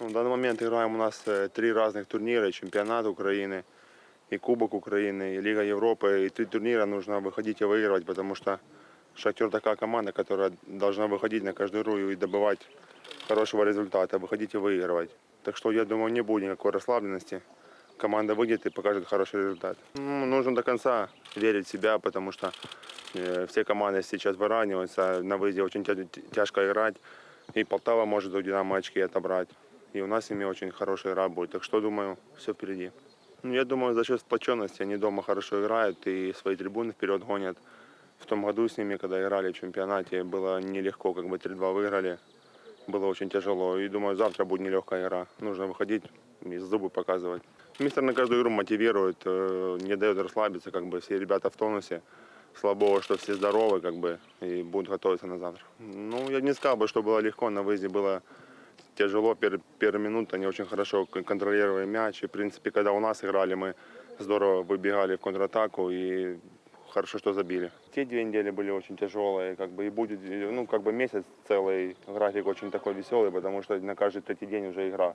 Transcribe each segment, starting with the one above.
Ну, В данный момент играем у нас э, три разных турнира, чемпионат Украины, и Кубок Украины, и Лига Европы. И три турнира нужно выходить и выигрывать, потому что Шахтер такая команда, которая должна выходить на каждую игру и добывать хорошего результата, выходить и выигрывать. Так что я думаю, не будет никакой расслабленности. Команда выйдет и покажет хороший результат. Ну, нужно до конца верить в потому что э, все команды сейчас выравниваются. На очень тя- тяжко играть. И Полтава может у Динамо очки отобрать. И у нас с ними очень хорошая игра будет. Так что, думаю, все впереди. Ну, я думаю, за счет сплоченности они дома хорошо играют и свои трибуны вперед гонят. В том году с ними, когда играли в чемпионате, было нелегко, как бы 3-2 выиграли. Было очень тяжело. И думаю, завтра будет нелегкая игра. Нужно выходить и зубы показывать. Мистер на каждую игру мотивирует, э, не дает расслабиться, как бы все ребята в тонусе. Слава богу, что все здоровы, как бы, и будут готовиться на завтра. Ну, я не сказал бы, что было легко, на выезде было тяжело. Пер, первые минуты они очень хорошо контролировали мяч. И, в принципе, когда у нас играли, мы здорово выбегали в контратаку и хорошо, что забили. Те две недели были очень тяжелые, как бы и будет, ну, как бы месяц целый, график очень такой веселый, потому что на каждый третий день уже игра.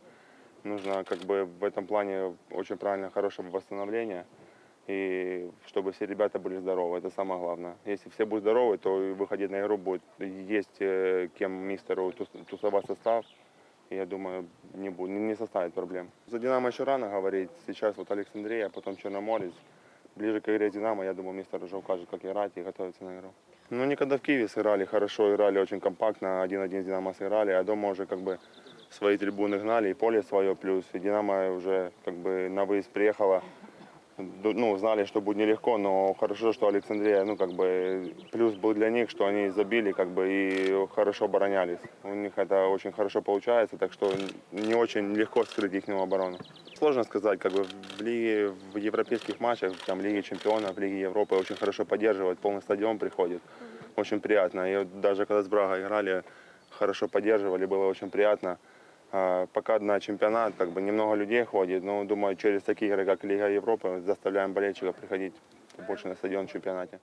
Нужно как бы в этом плане очень правильно, хорошее восстановление. И чтобы все ребята были здоровы, это самое главное. Если все будут здоровы, то выходить на игру будет есть э, кем мистеру тус- тусовать состав. Я думаю, не, будет, не составит проблем. За «Динамо» еще рано говорить. Сейчас вот Александрия, потом Черноморец. Ближе к игре «Динамо», я думаю, мистер уже укажет, как играть и готовиться на игру. Ну, они когда в Киеве сыграли хорошо, играли очень компактно, один-один с «Динамо» сыграли, а дома уже как бы свои трибуны гнали, и поле свое плюс, и «Динамо» уже как бы на выезд приехала. Ну, знали, что будет нелегко, но хорошо, что Александрия, ну, как бы, плюс был для них, что они забили, как бы, и хорошо оборонялись. У них это очень хорошо получается, так что не очень легко скрыть их оборону. Сложно сказать, как бы, в лиге, в европейских матчах, там, Лиге чемпионов, Лиге Европы очень хорошо поддерживают, полный стадион приходит, очень приятно. И даже когда с Брагой играли, хорошо поддерживали, было очень приятно. А, Пока на чемпионат как бы немного людей ходит, но думаю, через такие игры, как Лига Европы, заставляем болельщиков приходить больше на стадион в чемпионате.